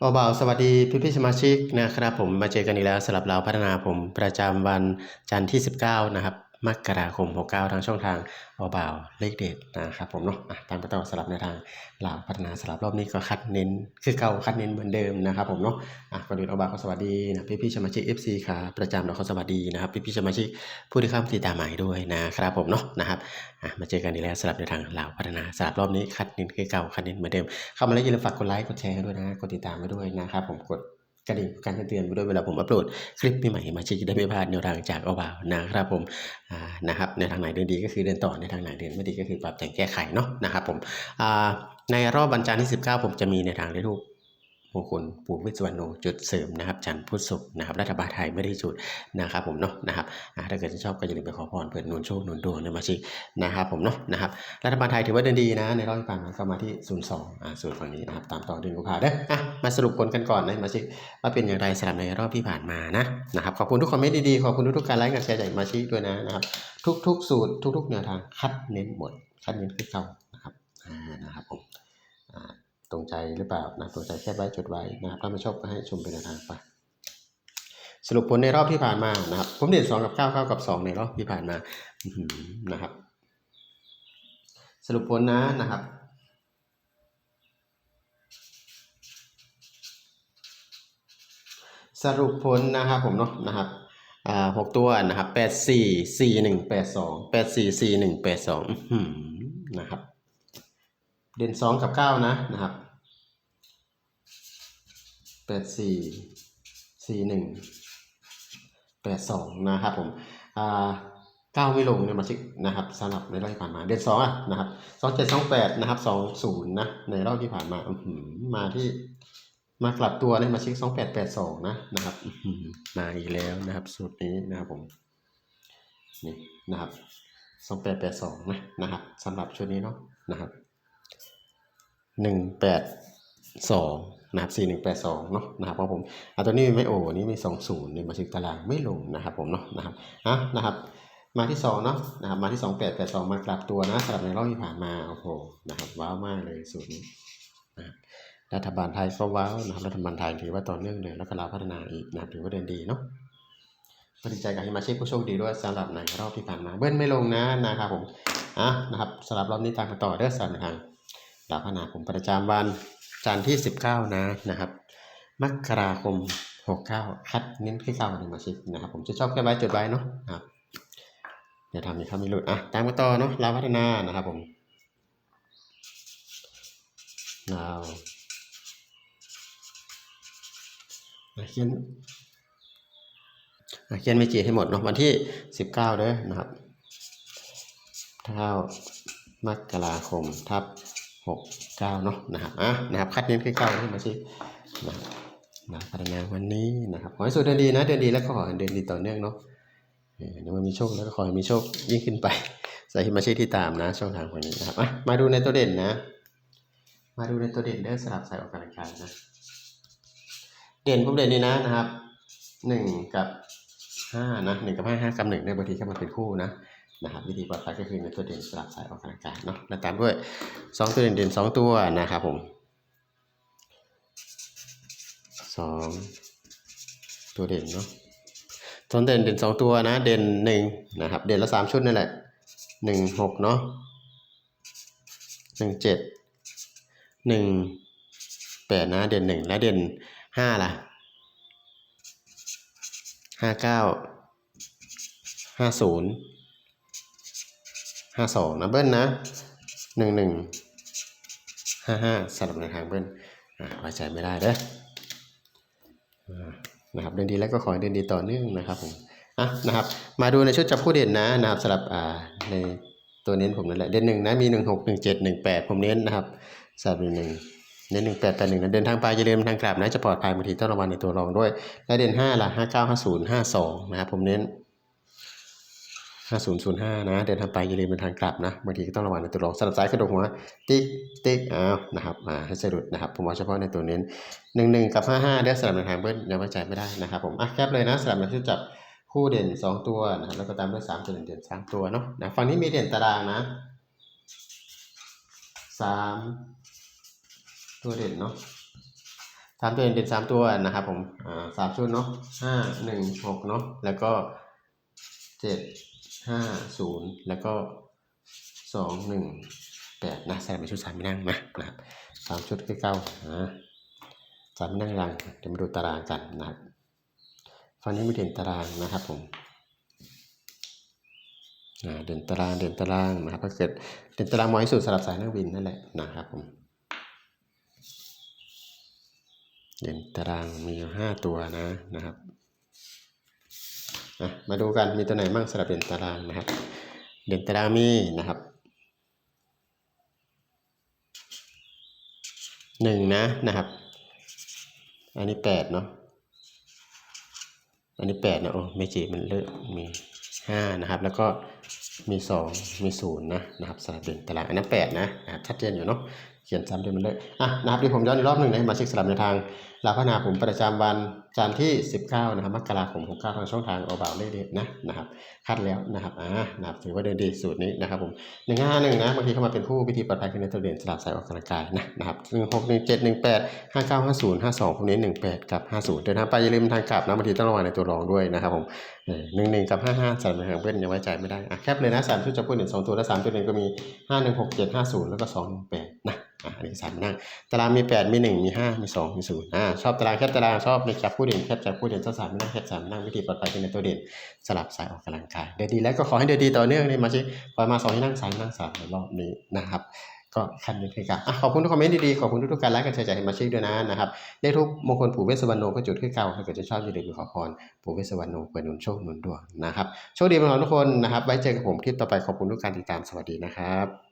เบาๆสวัสดีพี่พี่สมาชิกนะครับผมมาเจอกันอีกแล้วสำหรับเราพัฒนาผมประจำวันจันทร์ที่ 19 นะครับ มกราคม 69 ทางช่องทางเบาๆเลขเด็ดนะครับผมเนาะตามไปต่อสลับในทางเราพัฒนาสลับรอบนี้ก็คัดเน้น คือเก่าคัดเน้นเหมือนเดิมนะครับผมเนาะอะก่อนอื่นเอาบาขอสวัสดีนะพี่พี่ๆสมาชิก FC ค่ะประจำเราขอสวัสดีนะครับพี่พี่ๆสมาชิกผู้ที่เข้ามาติดตามใหม่ด้วยนะครับผมเนาะนะครับอะมาเจอกันอีกแล้วสลับในทางเราพัฒนาสลับรอบนี้คัดเน้นคือเก่าคัดเน้นเหมือนเดิม เข้ามาแล้วอย่าลืมฝากกดไลค์กดแชร์ด้วยนะกดติดตามไว้ด้วยนะครับผมกด กระดิ่งการเตือนไปด้วยเวลาผมอัปโหลดคลิปใหม่ๆมาชี้จะได้ไม่พลาดแนวทางจากเอาบ่าวนะครับผมนะครับในทางไหนเดินดีก็คือเดินต่อในทางไหนเดินไม่ดีก็คือปรับแต่งแก้ไขเนาะนะครับผมในรอบวันจันทร์ที่ 19 ผมจะมีในทางในรูป มงคลปู่วิสุวรรณโนจุดเสริมนะครับจันทร์พุธศุกร์นะครับรัฐบาลไทยไม่ได้จุดนะครับผมเนาะนะครับถ้าเกิดชอบก็อย่าลืมไปขอพรเปิดหนุนโชคหนุนดวงในมาชินะครับผมเนาะนะครับรัฐบาลไทยถือว่าเดินดีนะในรอบที่ผ่านมาก็มาที่02อ่าส่วนฝั่งนี้นะครับตามต่อเดือนกุมภาเด้ออะมาสรุปผลกันก่อนนะมาชิว่าเป็นอย่างไรสำหรับในรอบที่ผ่านมานะนะครับขอบคุณทุกคอมเมนต์ดีๆขอบคุณทุกๆการไลค์การแชร์จากมาชิด้วยนะนะครับทุกๆ สูตรทุกๆแนวทางคัดเน้นหมดคัดเน้นคือเก่านะครับอ่านะครับผมอ่า ตรงใจหรือเปล่านะตรงใจแค่ไว้จดไว้นะครับถ้าไม่ชอบก็ให้ชมเป็นทางไป สรุปผลในรอบที่ผ่านมานะครับ ผมเด่น2กับ9 9กับ 2 ในรอบที่ผ่านมานะครับ สรุปผลนะนะครับสรุปผลนะครับผมเนาะนะครับอ่าหกตัวนะครับแปดสี่สี่หนึ่งแปดสองแปดสี่สี่หนึ่งแปดสองนะครับ เด่นสองกับเก้านะนะครับแปดสี่สี่หนึ่งแปดสองนะครับผมอ่าเก้าไม่ลงในมาชิกนะครับสำหรับในรอบที่ผ่านมา เด่นสองอะนะครับสองเจ็ดสองแปดนะครับสองศูนย์นะในรอบที่ผ่านมาอืมาที่มากลับตัวในมาชิกสองแปดแปดสองนะนะครับมาอีกแล้วนะครับสูตรนี้นะครับผมนี่นะครับสองแปดแปดสองนะนะครับสำหรับชุดนี้เนาะนะครับ หนึ่งแปดสองนะครับสี่หนึ่งแปดสองเนาะนะครับเพราะผมอะตัวนี้ไม่โอ้นี่มีสองศูนย์ในมาชิกตารางไม่ลงนะครับผมเนาะนะครับอะนะครับมาที่สองเนาะนะครับมาที่สองแปดแปดสองมากลับตัวนะสำหรับในรอบที่ผ่านมาโอ้โหนะครับว้าวมากเลยสูตรนี้นะรัฐบาลไทยก็ว้าวนะครับรัฐบาลไทยถือว่าต่อเนื่องเลยแล้วก็ลาวพัฒนาอีกนะถือว่าเดินดีเนาะก็ดีใจกับฮิมาชิผู้โชคดีด้วยสำหรับในรอบที่ผ่านมาเบิ้ลไม่ลงนะนะครับผมอะนะครับสำหรับรอบนี้ตามกันต่อเด้อสำหรับทาง ลาวพัฒนาผมประจำวันจันทร์ที่ 19 นะนะครับมกราคม 69คัดเน้นที่เข้าในมาชินะครับผมจะชอบแค่ไว้จดไว้เนาะครับอย่าทำให้เขาไม่หลุดอะตามกันต่อเนาะลาวพัฒนานะครับผมลาวอะเขียนอะเขียนไม่จีให้หมดเนาะวันที่สิบเก้าเด้อนะครับเท่ามกราคมทับ หกเก้าเนาะนะครับอะนะครับคัดเน้นที่เก้าขึ้นมาสินะครับมาพัฒนาวันนี้นะครับขอให้สุดเดินดีนะเดินดีแล้วก็ขอให้เดินดีต่อเนื่องเนาะเออเดี๋ยวมันมีโชคแล้วก็ขอให้มีโชคยิ่งขึ้นไปใส่ฮิมาชิที่ตามนะ ช่องทางคนนี้นะครับอะมาดูในตัวเด่นนะ มาดูในตัวเด่นเด้อสลับใส่ออกกำลังกายนะเด่นผมเด่นนี่นะนะครับหนึ่งกับห้านะหนึ่งกับห้าห้ากับหนึ่งในยบางทีก็มาเป็นคู่นะ นะครับวิธีปลอดภัยก็คือในตัวเด่นสลับสายออกกำลังกายเนาะแล้วตามด้วยสองตัวเด่นเด่นสองตัวนะครับผมสองตัวเด่นเนาะตอนเด่นเด่นสองตัวนะเด่นหนึ่งนะครับเด่นละสามชุดนั่นแหละหนึ่งหกเนาะหนึ่งเจ็ดหนึ่งแปดนะเด่นหนึ่งและเด่นห้าล่ะห้าเก้า ห้าสองนะเบิ้ลนะหนึ่งหนึ่งห้าห้าสลับในทางเบิ้ลอ่าไว้ใจไม่ได้เด้ออ่านะครับเดินดีแล้วก็ขอให้เดินดีต่อเนื่องนะครับผมอะนะครับ มาดูในชุดจับผู้เด่นนะนะครับสลับอ่าในตัวเน้นผมนั่นแหละเด่นหนึ่งนะมีหนึ่งหกหนึ่งเจ็ดหนึ่งแปดผมเน้นนะครับสลับหนึ่งหนึ่งเน้นหนึ่งแปดแปดหนึ่งนะเดินทางไปอย่าลืมทางกลับนะจะปลอดภัยบางทีต้องระวังในตัวรองด้วยและเด่นห้าละห้าเก้าห้าศูนย์ห้าสองนะครับผมเน้น ห้าศูนย์ศูนย์ห้านะ เดินทางไปอย่าลืมเป็นทางกลับนะบางทีก็ต้องระวังในตัวรองสลับซ้ายกระดกหัว ติ๊กติ๊กอ้าวนะครับอ่าให้สะดุดนะครับ ผมเอาเฉพาะในตัวเน้นหนึ่งหนึ่งกับห้าห้าเดี๋ยวสลับในทางเบิ้ลยังไว้ใจไม่ได้นะครับผมอะแคปเลยนะสลับในชุดจับคู่เด่นสองตัวนะครับแล้วก็ตามด้วยสามตัวเด่นเด่นสามตัวเนาะนะฝั่งนี้มีเด่นตารางนะสามตัวเด่นเนาะสามตัวเด่นเด่นสามตัวนะครับผมอ่าสามชุดเนาะห้าหนึ่งหกเนาะแล้วก็เจ็ด ห้าศูนย์แล้วก็สองหนึ่งแปดนะใส่เป็นชุดสามไม่นั่งนะนะครับสามชุดเก้าอ่าสามไม่นั่งรังเดี๋ยวมาดูตารางกันนะครับฝั่งนี้มีเด่นตารางนะครับผมเด่นตารางเด่นตารางนะครับถ้าเกิดเด่นตารางมอยสุดสำหรับสายนักบินนั่นแหละนะครับผมเด่นตารางมีอยู่ห้าตัวนะนะครับ อะมาดูกันมีตัวไหนบ้างสำหรับเด่นตารางนะครับ เด่นตารางมีนะครับหนึ่งนะนะครับ อันนี้แปดเนาะอันนี้แปดนะโอ้ไม่จีมันเลอะมีห้านะครับ แล้วก็มีสองมีศูนย์นะนะครับสำหรับเด่นตารางอันนั้นแปดนะนะครับชัดเจนอยู่เนาะเขียนซ้ำเดี๋ยวมันเลอะอะนะครับเดี๋ยวผมย้อนอีกรอบหนึ่งนะมาเช็คสลับในทางลาพนาผมประจำวันจันทร์ที่ 19 นะครับมกราคม69ทางช่องทางออบาวเลขเดนะนะครับคัดแล้วนะครับอ่านะครับถือว่าเดินดีสูตรนี้นะครับผมหนึ่งห้าหนึ่งนะบางทีเข้ามาเป็นผู้วิธีปลอดภัยคือในตัวเด่นสลับสายออกกำลังกายนะนะครับหนึ่งหกหนึ่งเจ็ดหนึ่งแปดห้าเก้าห้าศูนย์ห้าสองพวกนี้หนึ่งแปดกับห้าศูนย์เดินทางไปอย่าลืมทางกลับนะบางทีต้องระวังในตัวรองด้วยนะครับผมหนึ่งหนึ่งกับห้าห้าสามทางเพื่อนยังไว้ใจไม่ได้อะแคปเลยนะสามชุดจะพูดหนึ่งสองตัวและสามตัวหนึ่งก็มีห้าหนึ่งหกเจ็ดห้าศูนย์แล้วก็สองหนึ่งแปดนะอะอันนี้สามนั่งตารางมีแปดมีหนึ่งมีห้ามีสองมีศูนย์อ่าชอบตารางแคปตารางชอบในจับผู้เด่นแคปจับผู้เด่นชอบสามนั่งแคปสามนั่งวิธีปลอดภัยคือในตัวเด่นสลับสายออกกำลังกายเดินดีแล้วก็ขอให้เดินดีต่อเนื่องเลยมาชิปล่อยมาสองให้นั่งสามนั่งสามในรอบนี้นะครับก็คันนี้คือกันอะขอบคุณทุกคอมเมนต์ดีๆ ขอบคุณทุกๆการไลค์กันแชร์จากให้มาชิด้วยนะนะครับเลขทุกมงคลปู่เวสสวรรณโนก็จุดขึ้นเก่าถ้าเกิดจะชอบอย่าลืมขอพรปู่เวสสวรรณโนเปิดหนุนโชคหนุนดวงนะครับ โชคดีไปหมดทุกคนนะครับ ไว้เจอกับผมคลิปต่อไปขอบคุณทุกการติดตามสวัสดีนะครับ